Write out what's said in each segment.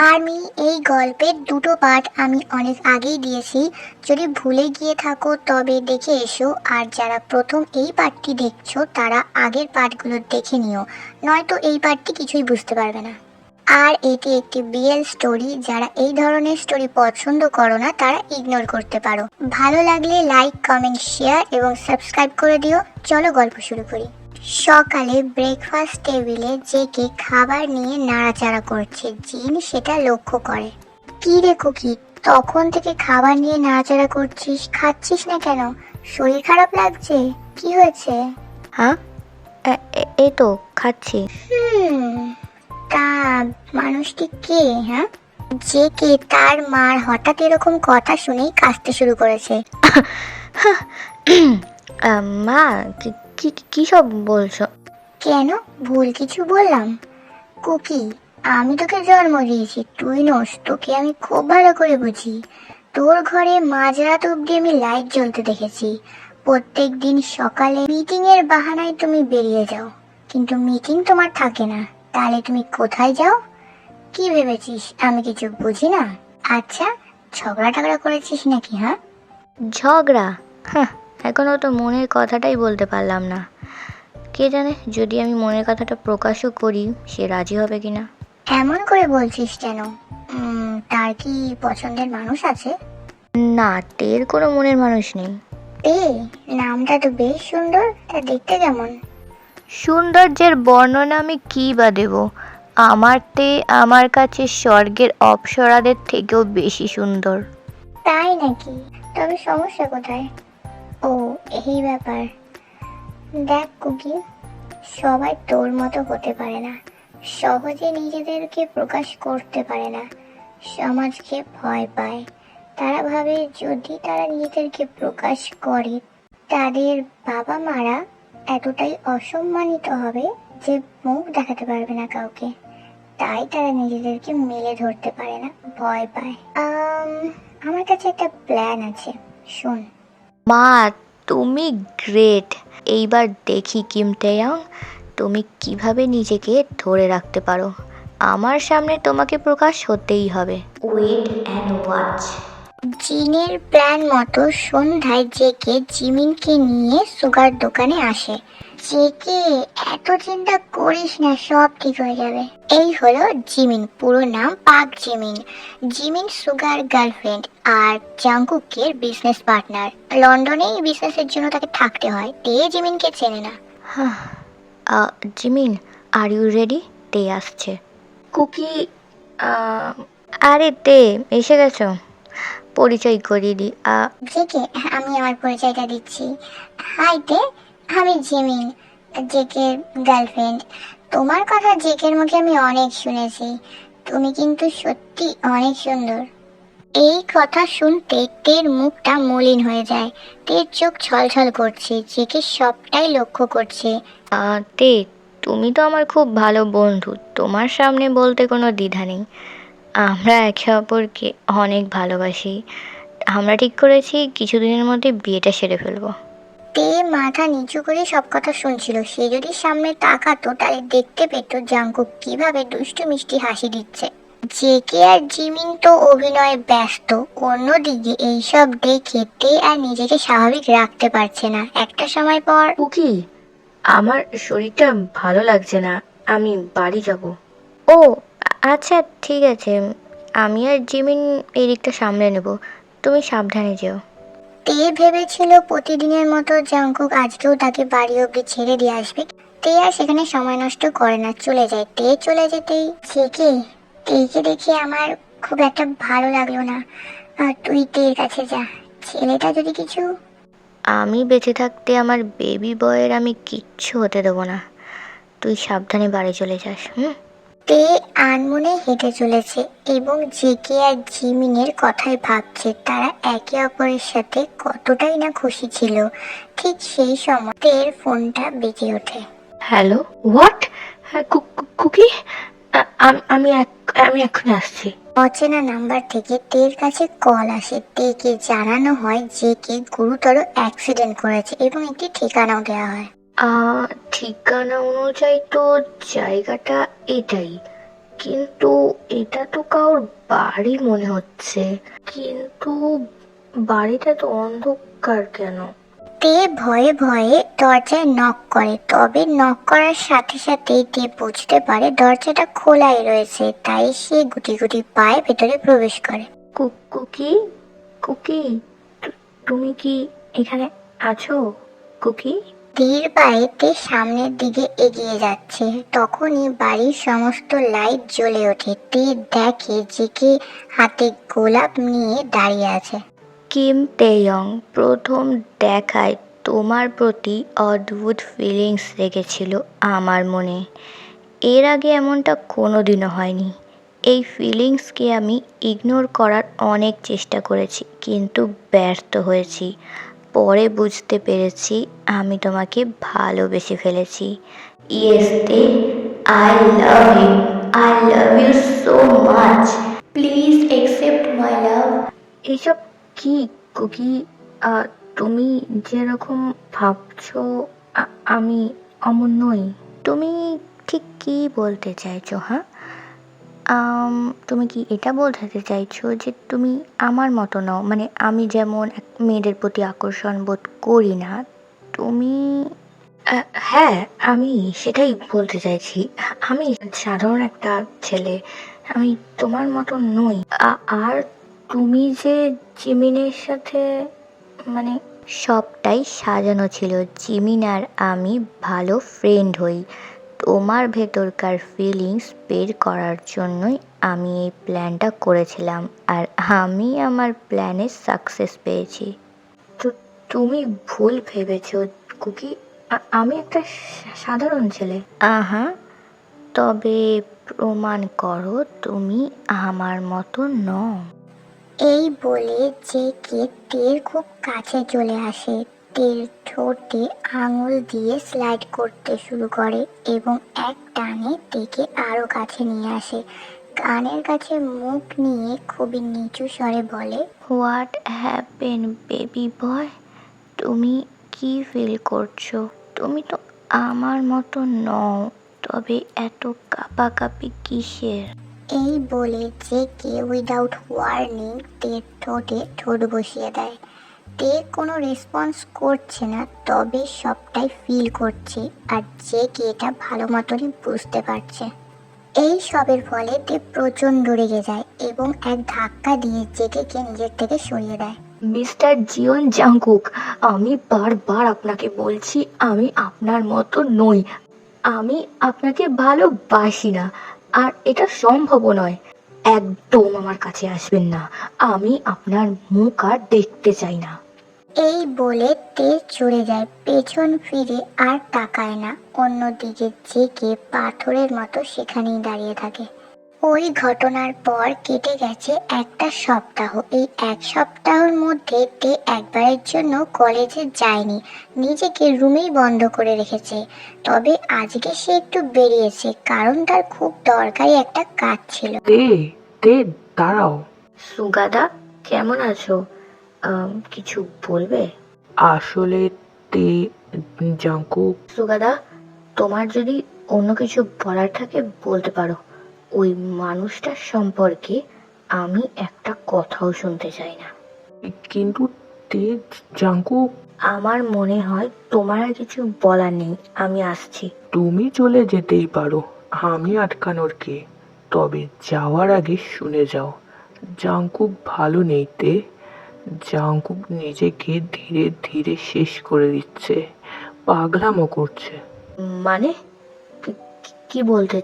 আমি এই গল্পের দুটো পার্ট আমি অনেক আগেই দিয়েছি। যদি ভুলে গিয়ে থাকো, তবে দেখে এসো। আর যারা প্রথম এই পার্টটি দেখছ, তারা আগের পার্টগুলো দেখে নিও। নয়তো এই পার্টটি কিছুই বুঝতে পারবে না। আর এটি একটি বিএল স্টোরি। যারা এই ধরনের স্টোরি পছন্দ করো না, তারা ইগনোর করতে পারো। ভালো লাগলে লাইক কমেন্ট শেয়ার এবং সাবস্ক্রাইব করে দিও। চলো গল্প শুরু করি। সকালে ব্রেকফাস্ট টেবিলে জেকে খাবার নিয়ে নাড়াচাড়া করছে। জিন সেটা লক্ষ্য করে। কি রে কুকি তখন থেকে খাবার নিয়ে নাড়াচাড়া করছিস খাচ্ছিস না কেন? শরীর খারাপ লাগছে? কি হয়েছে? হ্যাঁ এই তো খাচ্ছি। তা মানুষটি কে হ্যাঁ? যে কে তার মার হঠাৎ এরকম কথা শুনেই কাঁদতে শুরু করেছে। মা কি কি- সব বলছো? কেন? ভুল কিছু বললাম। কুকি আমি তোকে জন্ম দিয়েছি তুই নোস তোকে আমি খুব ভালো করে বুঝি। তোর ঘরে মাঝরাত অবধি আমি লাইট জ্বলতে দেখেছি। প্রত্যেক দিন সকালে মিটিং এর বাহানায় তুমি বেরিয়ে যাও। কিন্তু মিটিং তোমার থাকে না তাহলে তুমি কোথায় যাও? কি ভেবেছিস? আমি কিছু বুঝি না? আচ্ছা ঝগড়া টগড়া করেছিস নাকি হ্যাঁ? ঝগড়া? হ্যাঁ এখনও তো মনের কথাটাই বলতে পারলাম না। কে জানে যদি আমি মনের কথাটা প্রকাশও করি সে রাজি হবে কিনা? এমন করে বলছিস কেন? তার কি পছন্দের মানুষ আছে? না টের কোনো মনের মানুষ নেই। এ নামটা তো বেশ সুন্দর তা দেখতে কেমন? সৌন্দর্যের বর্ণনা আমি কী বা দেব? আমার তে আমার কাছে স্বর্গের অপ্সরাদের থেকেও বেশি সুন্দর। তাই নাকি? তবে সমস্যা কোথায়? ও এই ব্যাপার। দেখ কুকি সবাই তোর মতো হতে পারে না। সহজে নিজেদেরকে প্রকাশ করতে পারে না। সমাজকে ভয় পায়। তারা ভাবে যদি তারা নিজেদেরকে প্রকাশ করে তাদের বাবা মারা এতটাই অসম্মানিত হবে যে মুখ দেখাতে পারবে না কাউকে। তাই তারা নিজেদেরকে মেলে ধরতে পারে না ভয় পায়। আম, আমার কাছে একটা প্ল্যান আছে। শোন মা, তুমি গ্রেট এইবার দেখি কিম টেয়াং তুমি কীভাবে নিজেকে ধরে রাখতে পারো। আমার সামনে তোমাকে প্রকাশ হতেই হবে। ওয়েট অ্যান্ড ওয়াচ জিনের প্ল্যান মতো সন্ধ্যায় জেকে জিমিনকে নিয়ে সুগার দোকানে আসে। জেকে এত চিন্তা করিস না সব ঠিক হয়ে যাবে। এই হলো জিমিন পুরো নাম Park Jimin. Jimin Suga girlfriend আর জাঙ্কুকের বিজনেস পার্টনার লন্ডনেই বিজনেসের জন্য তাকে থাকতে হয় তে জিমিনকে চেনে না। Ah, Jimin are you ready তে আসছে। কুকি আরে তে এসে গেছো? পরিচয় করিয়ে আহ, জেকে আমি আমার পরিচয়টা দিচ্ছি। হাই তে আমি জিমিন জেকের গার্লফ্রেন্ড তোমার কথা জেকের মুখে আমি অনেক শুনেছি। তুমি কিন্তু সত্যি অনেক সুন্দর। এই কথা শুনতে তের মুখটা মলিন হয়ে যায়। তের চোখ ছলছল করছে, জেকে সবটাই লক্ষ্য করছে। তে, তুমি তো আমার খুব ভালো বন্ধু। তোমার সামনে বলতে কোনো দ্বিধা নেই। আমরা একে অপরকে অনেক ভালোবাসি। আমরা ঠিক করেছি কিছুদিনের মধ্যে বিয়েটা সেরে ফেলব। তে মাথা নিচু করে সব কথা শুনছিল। সে যদি সামনে তাকাতো তাহলে দেখতে পেত জাঙ্কুক কীভাবে দুষ্টু মিষ্টি হাসি দিচ্ছে। জেকে আর জিমিন তো অভিনয়ে ব্যস্ত অন্যদিকে এইসব দেখে তে আর নিজেকে স্বাভাবিক রাখতে পারছে না। একটা সময় পর উকি আমার শরীরটা ভালো লাগছে না আমি বাড়ি যাব। ও আচ্ছা ঠিক আছে। আমি আর জিমিন এই দিকটা সামলে নেব। তুমি সাবধানে যেও। তে ভেবেছিল প্রতিদিনের মতো জাঙ্কুক আজকেও তাকে বাড়ি অব্দি ছেড়ে দিয়ে আসবে? তে আর সেখানে সময় নষ্ট করে না, চলে যায়। তে চলে যেতেই জেকে তেকে দেখে আমার খুব একটা ভালো লাগল না। আর তুই তের কাছে যা, ছেলেটা যদি কিছু? আমি বেঁচে থাকতে আমার বেবি বয়ের আমি কিচ্ছু হতে দেবো না। তুই সাবধানে বাড়ি চলে যাস, হুম? তে আনমনে হেঁটে চলেছে এবং জেকে আর জিমিনের কথাই ভাবছে। তারা একে অপরের সাথে কতটাই না খুশি ছিল ঠিক সেই সময় তের ফোনটা বেজে ওঠে। Hello what? হ্যাঁ কুকি? আমি আমি এখন আসছি। অচেনা নাম্বার থেকে তের কাছে কল আসে। তেকে জানানো হয় যে কে গুরুতর অ্যাক্সিডেন্ট করেছে এবং একটি ঠিকানাও দেওয়া হয়। ঠিকানা অনুযায়ী তো জায়গাটা এটাই। কিন্তু এটা তো কারোর বাড়ি মনে হচ্ছে। কিন্তু বাড়িটা তো অন্ধকার কেন? তে ভয়ে ভয়ে দরজায় নক করে। তবে নক করার সাথে সাথেই তে বুঝতে পারে দরজাটা খোলাই রয়েছে তাই সে গুটি গুটি পায়ে ভেতরে প্রবেশ করে। কুকি? কুকি? তুমি কি এখানে আছো? কুকি? ধীর পায়ে তে সামনের দিকে এগিয়ে যাচ্ছে। তখনই বাড়ির সমস্ত লাইট জ্বলে ওঠে। তে দেখে যে কে হাতে গোলাপ নিয়ে দাঁড়িয়ে আছে। কিম তেয়ং, প্রথম দেখায় তোমার প্রতি অদ্ভুত ফিলিংস রেখেছিল আমার মনে। এর আগে এমনটা কোনো দিনও হয়নি। এই ফিলিংসকে আমি ইগনোর করার অনেক চেষ্টা করেছি, কিন্তু ব্যর্থ হয়েছি। পরে বুঝতে পেরেছি আমি তোমাকে ভালোবেসে ফেলেছি। Yes they I love you I love you so much please accept my love এইসব কি, কুকি? তুমি যেরকম ভাবছ আমি অমন নই। তুমি ঠিক কি বলতে চাইছো হ্যাঁ? তুমি কি এটা বোঝাতে চাইছো যে তুমি আমার মতো নও? মানে আমি যেমন মেয়েদের প্রতি আকর্ষণ বোধ করি না, তুমি হ্যাঁ আমি সেটাই বলতে চাইছি। আমি সাধারণ একটা ছেলে, আমি তোমার মতো নই। আর তুমি যে জিমিনের সাথে মানে সবটাই সাজানো ছিল, জিমিন আর আমি ভালো ফ্রেন্ড হই। তোমার ভেতরকার ফিলিংস বের করার জন্যই আমি এই প্ল্যানটা করেছিলাম আর আমি আমার প্ল্যানে সাকসেস পেয়েছি। তো তুমি ভুল ভেবেছো কুকি? আমি একটা সাধারণ ছেলে। আহা। তবে প্রমাণ করো তুমি আমার মতো নও। এই বলে যে কে তের খুব কাছে চলে আসে। তের ঠোঁটে আঙুল দিয়ে স্লাইড করতে শুরু করে এবং এক টানে তেকে আরও কাছে নিয়ে আসে। কানের কাছে মুখ নিয়ে খুবই নিচু স্বরে বলে হোয়াট হ্যাপেন বেবি বয় তুমি কি ফিল করছ? তুমি তো আমার মতো নও তবে এত কাঁপাকাঁপি কিসের? এই বলে যে কে উইদাউট ওয়ার্নিং তের ঠোঁটে ঠোঁট বসিয়ে দেয়। তে কোনো রেসপন্স করছে না, তবে সবটাই ফিল করছে আর যে কে এটা ভালো মতনই বুঝতে পারছে। এই সবের ফলে তে প্রচণ্ড রেগে যায় এবং এক ধাক্কা দিয়ে জেকেকে নিজের থেকে সরিয়ে দেয়। মিস্টার জিওন জাংকুক, আমি বারবার আপনাকে বলছি, আমি আপনার মতো নই। আমি আপনাকে ভালোবাসি না, আর এটা সম্ভবও নয়। একদম আমার কাছে আসবেন না। আমি আপনার মুখ আর দেখতে চাই না। এই বলে তেজ চড়ে যায়। পেছন ফিরে আর তাকায় না। অন্যদিকে জেকে পাথরের মতো সেখানেই দাঁড়িয়ে থাকে। ওই ঘটনার পর কেটে গেছে একটা সপ্তাহ। এই এক সপ্তাহের মধ্যে তে একবারের জন্য কলেজে যায়নি। নিজেকে রুমেই বন্ধ করে রেখেছে। তবে আজকে সে একটু বেরিয়েছে। কারণ তার খুব দরকারি একটা কাজ ছিল। তে তে দাঁড়াও। সুগাদা কেমন আছো? কিছু বলবে? আসলে তে জাঙ্কুক সুগাদা তোমার যদি অন্য কিছু বলার থাকে বলতে পারো। ওই মানুষটার সম্পর্কে আমি একটা কথাও শুনতে চাই না। কিন্তু তে জাঙ্কুক আমার মনে হয় তোমার আর কিছু বলার নেই। আমি আসছি। তুমি চলে যেতেই পারো। আমি আটকানোর কে? তবে যাওয়ার আগে শুনে যাও। জাঙ্কুক ভালো নেই তে। জাঙ্কুক নিজেকে ধীরে ধীরে শেষ করে দিচ্ছে পাগলামো করছে। মানে? কি- বলতে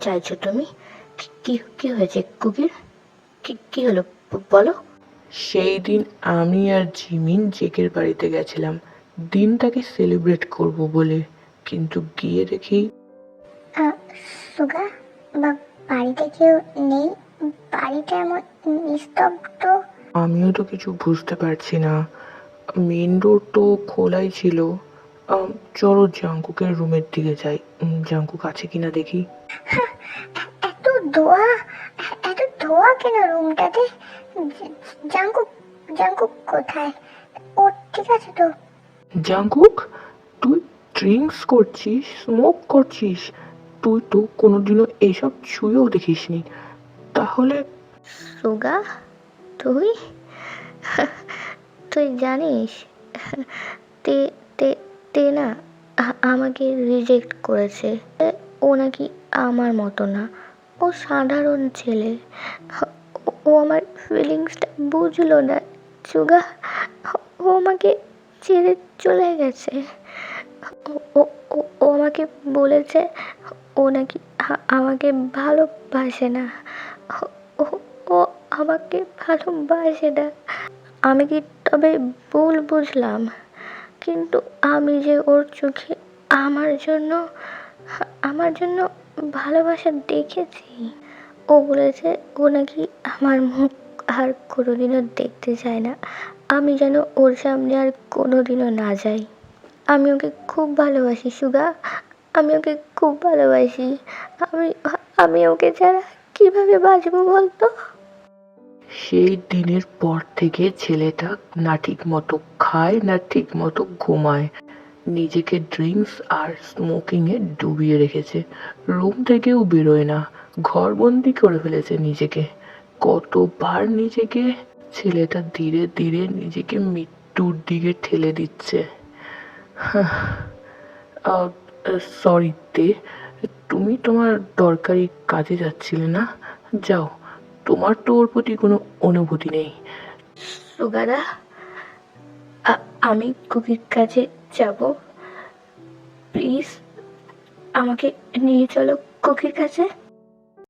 চাইছো তুমি? কি- কি হয়েছে কুকির? কি কি হলো বলো। সেই দিন আমি আর জিমিন জেকের বাড়িতে গেছিলাম। দিনটাকে সেলিব্রেট করব বলে কিন্তু গিয়ে দেখি সুগা বাড়িতে কেউ নেই? বাড়িটা এমন নিস্তব্ধ আমিও তো কিছু বুঝতে পারছি না। মেন ডোর তো খোলাই ছিল। চলো জাঙ্কুকের রুমের দিকে যাই। উম, জাঙ্কুক আছে কিনা দেখি। এত ধোয়া এত ধোয়া কেন রুমটাতে? জাঙ্কুক জাঙ্কুক কোথায়? ও ঠিক আছে তো। জাঙ্কুক তুই ড্রিঙ্কস করছিস স্মোক করছিস? তুই তো কোনোদিনও এইসব ছুঁয়েও দেখিসনি। তাহলে সুগা? তুই? তুই জানিস, তে তে তে না আমাকে রিজেক্ট করেছে। ও নাকি আমার মতো না। ও সাধারণ ছেলে। ও- আমার ফিলিংসটা বুঝলো না। চুগা, ও আমাকে ছেড়ে চলে গেছে। ও- আমাকে বলেছে ও নাকি আমাকে ভালোবাসে না। আমাকে ভালোবাসে না আমি কি তবে ভুল বুঝলাম? কিন্তু আমি যে ওর চোখে আমার জন্য আমার জন্য ভালোবাসা দেখেছি, ও বলেছে ও নাকি আমার মুখ আর কোনোদিনও দেখতে চায় না। আমি যেন ওর সামনে আর কোনোদিনও না যাই। আমি ওকে খুব ভালোবাসি, সুগা। আমি ওকে খুব ভালোবাসি। আমি আমি ওকে ছাড়া কীভাবে বাঁচবো বলতো? সেই দিনের পর থেকে ছেলেটা না ঠিক মতো খায়, না ঠিক মতো ঘুমায়। নিজেকে ড্রিঙ্কস আর স্মোকিংয়ে ডুবিয়ে রেখেছে। রুম থেকেও বেরোয় না। ঘরবন্দি করে ফেলেছে নিজেকে। কতবার নিজেকে, ছেলেটা ধীরে ধীরে নিজেকে মৃত্যুর দিকে ঠেলে দিচ্ছে। সরি তে, তুমি তোমার দরকারি কাজে যাচ্ছিলে না? যাও। তোমার তো ওর প্রতি কোনো অনুভূতি নেই। সুগাদা আমি কুকির কাছে যাব। প্লিজ, আমাকে নিয়ে চলো কুকির কাছে।